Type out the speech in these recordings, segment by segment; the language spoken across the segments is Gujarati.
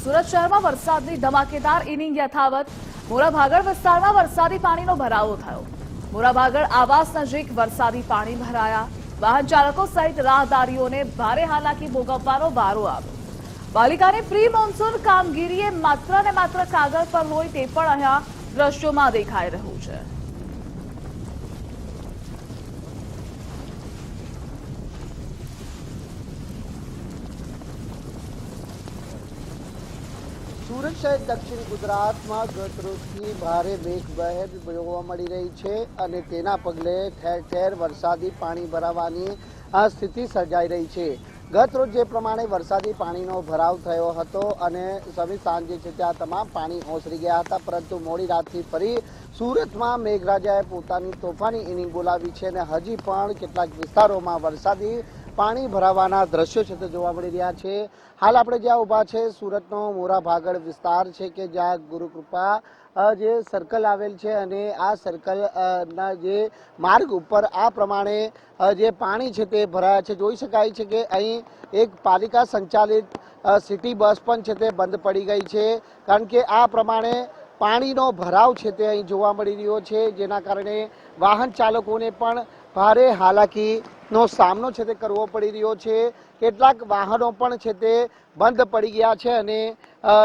સુરત શહેરમાં વરસાદની ધમાકેદાર ઇનિંગ યથાવત. મોરાભાગળ વિસ્તારમાં વરસાદી પાણીનો ભરાવો થયો. મોરાભાગળ આવાસ નજીક વરસાદી પાણી ભરાયા. વાહન ચાલકો સહિત રાહદારીઓને ભારે હાલાકી ભોગવવાનો વારો આવ્યો. પાલિકાની પ્રી મોન્સૂન કામગીરીએ માત્ર ને માત્ર કાગળ પર હોય તે પણ અહીંયા દ્રશ્યોમાં દેખાઈ રહ્યું છે. સુરત શહેર દક્ષિણ ગુજરાતમાં ગત રોજથી ભારે મેઘમહેર જોવા મળી રહી છે અને તેના પગલે ઠેર ઠેર વરસાદી પાણી ભરાવાની આ સ્થિતિ સર્જાઈ રહી છે. ગત રોજ જે પ્રમાણે વરસાદી પાણીનો ભરાવ થયો હતો અને સમી સાંજે છે ત્યાં તમામ પાણી ઓસરી ગયા હતા, પરંતુ મોડી રાતથી ફરી સુરતમાં મેઘરાજાએ પોતાની તોફાની ઇનિંગ બોલાવી છે અને હજી પણ કેટલાક વિસ્તારોમાં વરસાદી પાણી ભરાવાના દ્રશ્યો છે તે જોવા મળી રહ્યા છે. હાલ આપણે જ્યાં ઊભા છે, સુરતનો મોરા ભાગળ વિસ્તાર છે કે જ્યાં ગુરુકૃપા જે સર્કલ આવેલ છે અને આ સર્કલના જે માર્ગ ઉપર આ પ્રમાણે જે પાણી છે તે ભરાયા છે. જોઈ શકાય છે કે અહીં એક પાલિકા સંચાલિત સિટી બસ પણ છે તે બંધ પડી ગઈ છે. કારણ કે આ પ્રમાણે પાણીનો ભરાવ છે તે અહીં જોવા મળી રહ્યો છે. જેના કારણે વાહન ચાલકોને પણ ભારે હાલાકીનો સામનો છે તે કરવો પડી રહ્યો છે. કેટલાક વાહનો પણ છે તે બંધ પડી ગયા છે અને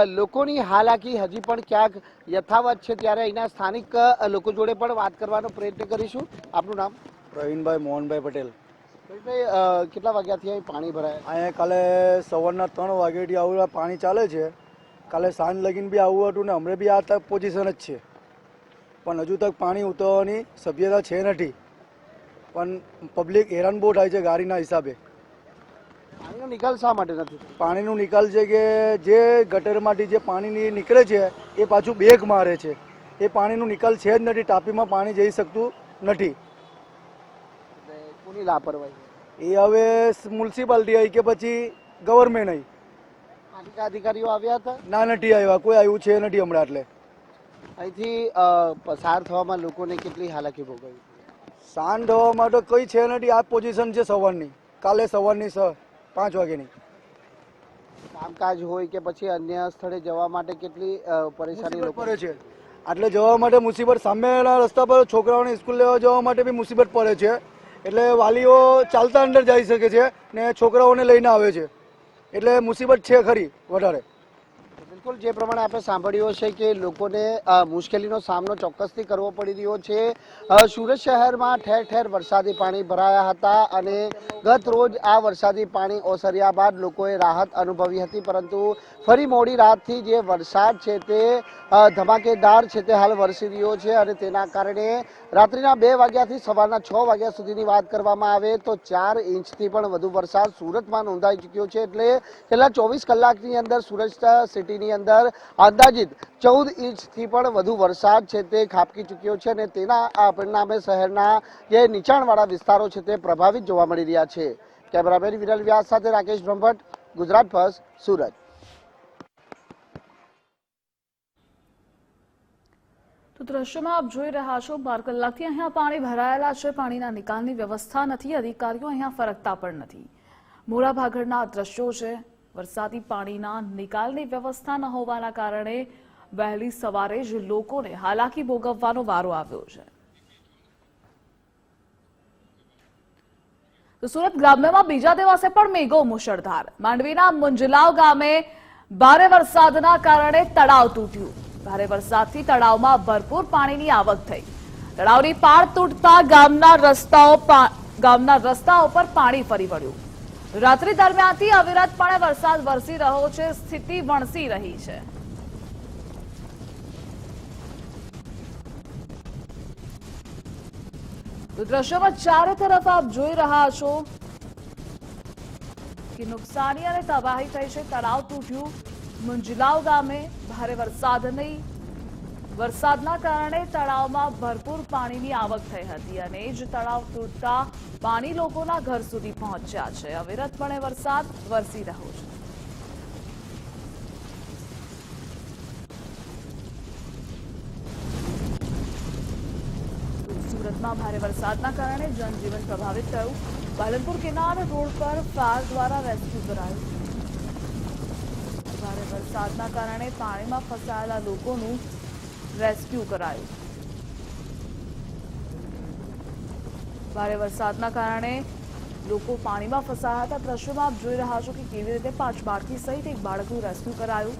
લોકોની હાલાકી હજી પણ ક્યાંક યથાવત છે ત્યારે અહીંના સ્થાનિક લોકો જોડે પણ વાત કરવાનો પ્રયત્ન કરીશું. આપનું નામ? પ્રવીણભાઈ મોહનભાઈ પટેલ. ભાઈ કેટલા વાગ્યાથી અહીં પાણી ભરાય? અહીંયા કાલે સવારના ત્રણ વાગ્યાથી આવું પાણી ચાલે છે. કાલે સાંજ લગીને બી આવું હતું ને હમણાં બી આ તક પોઝિશન જ છે. પણ હજુ તક પાણી ઉતરવાની સભ્યતા છે નથી. પણ પબ્લિક હેરાન બહુ થાય છે ગાડીના હિસાબે. પાણીનો નિકાલ શા માટે નથી? પાણીનો નિકાલ છે કે જે ગટરમાંથી જે પાણી નીકળે છે એ પાછું બેગ મારે છે. એ પાણીનો નિકાલ છે જ નથી ટાપીમાં પાણી જઈ શકતું નથી. કોની લાપરવાહી એ હવે મ્યુનિસિપાલિટી આવી કે પછી ગવર્મેન્ટ આવી અધિકારીઓ આવ્યા હતા? ના નથી આવ્યા. કોઈ આવ્યું છે નથી હમણાં એટલે. અહીંથી પસાર થવામાં લોકોને કેટલી હાલાકી ભોગવી? શાંત થવા માટે કઈ છે નથી. આ પોઝિશન છે સવારની. કાલે સવારની સર પાંચ વાગ્યાની. કામકાજ હોય કે પછી અન્ય સ્થળે જવા માટે કેટલી પરેશાની પડે છે. એટલે જવા માટે મુસીબત સામેના રસ્તા પર છોકરાઓને સ્કૂલ લેવા જવા માટે બી મુસીબત પડે છે. એટલે વાલીઓ ચાલતા અંદર જઈ શકે છે ને છોકરાઓને લઈને આવે છે. એટલે મુસીબત છે ખરી વધારે. બિલકુલ જે પ્રમાણે આપણે સાંભળ્યું છે કે લોકોને મુશ્કેલીનો સામનો ચોક્કસથી કરવો પડી રહ્યો છે. સુરત શહેરમાં ઠેર ઠેર વરસાદી પાણી ભરાયા હતા અને ગત રોજ આ વરસાદી પાણી ઓસર્યા બાદ લોકોએ રાહત અનુભવી હતી, પરંતુ ફરી મોડી રાતથી જે વરસાદ છે તે ધમાકેદાર છે તે હાલ વરસી રહ્યો છે અને તેના કારણે રાત્રિના બે વાગ્યાથી સવારના છ વાગ્યા સુધીની વાત કરવામાં આવે તો ચાર ઇંચથી પણ વધુ વરસાદ સુરતમાં નોંધાઈ ચૂક્યો છે. એટલે છેલ્લા ચોવીસ કલાકની અંદર સુરત સિટીની અંદર અંદાજિત ચૌદ ઇંચથી પણ વધુ વરસાદ છે તે ખાબકી ચૂક્યો છે અને તેના પરિણામે શહેરના જે નીચાણવાળા વિસ્તારો છે તે પ્રભાવિત જોવા મળી રહ્યા છે. કેમેરામેન વિરલ વ્યાસ સાથે રાકેશ બ્રહ્મભટ્ટ, ગુજરાત ફર્સ્ટ, સુરત. તો દ્રશ્યમાં આપ જોઈ રહ્યા છો, બાર કલાકથી અહીંયા પાણી ભરાયેલા છે, પાણીના નિકાલની વ્યવસ્થા નથી, અધિકારીઓ અહીંયા ફરકતા પણ નથી. મોરાભાગળના આ દ્રશ્યો છે, વરસાદી પાણીના નિકાલની વ્યવસ્થા ન હોવાના કારણે વહેલી સવારે જ લોકોને હાલાકી ભોગવવાનો વારો આવ્યો છે. સુરત ગ્રામ્યમાં બીજા દિવસે પણ મેઘો મુશળધાર. માંડવીના મુંજલાવ ગામે ભારે વરસાદના કારણે તળાવ તૂટ્યું. ભારે વરસાદથી તળાવમાં ભરપૂર પાણીની આવક થઈ. તળાવની પાળ તૂટતા ગામના રસ્તાઓ ગામના રસ્તાઓ પર પાણી ફરી વળ્યું. રાત્રિ દરમિયાનથી અવિરતપણે વરસાદ વરસી રહ્યો છે, સ્થિતિ વણસી રહી છે. તો દ્રશ્યમાં ચારે તરફ આપ જોઈ રહ્યા છો કે નુકસાની અને તબાહી થઈ છે. તળાવ તૂટ્યું. મુંજલાવ ગામે ભારે વરસાદ નહીં. વરસાદના કારણે તળાવમાં ભરપૂર પાણીની આવક થઈ હતી અને એ જ તળાવ તૂટતા પાણી લોકોના ઘર સુધી પહોંચ્યા છે. અવિરતપણે વરસાદ વરસી રહ્યો છે. સુરતમાં ભારે વરસાદના કારણે જનજીવન પ્રભાવિત થયું. પાલનપુર કિનાર રોડ પર ફાયર દ્વારા રેસ્ક્યુ કરાયું. ભારે વરસાદના કારણે પાણીમાં ફસાયેલા લોકોનું રેસ્ક્યુ કરાયું. ભારે વરસાદના કારણે લોકો પાણીમાં ફસાયા હતા. દ્રશ્યમાં આપ જોઈ રહ્યા છો કે કેવી રીતે પાંચ બાળકી સહિત એક બાળકનું રેસ્ક્યુ કરાયું.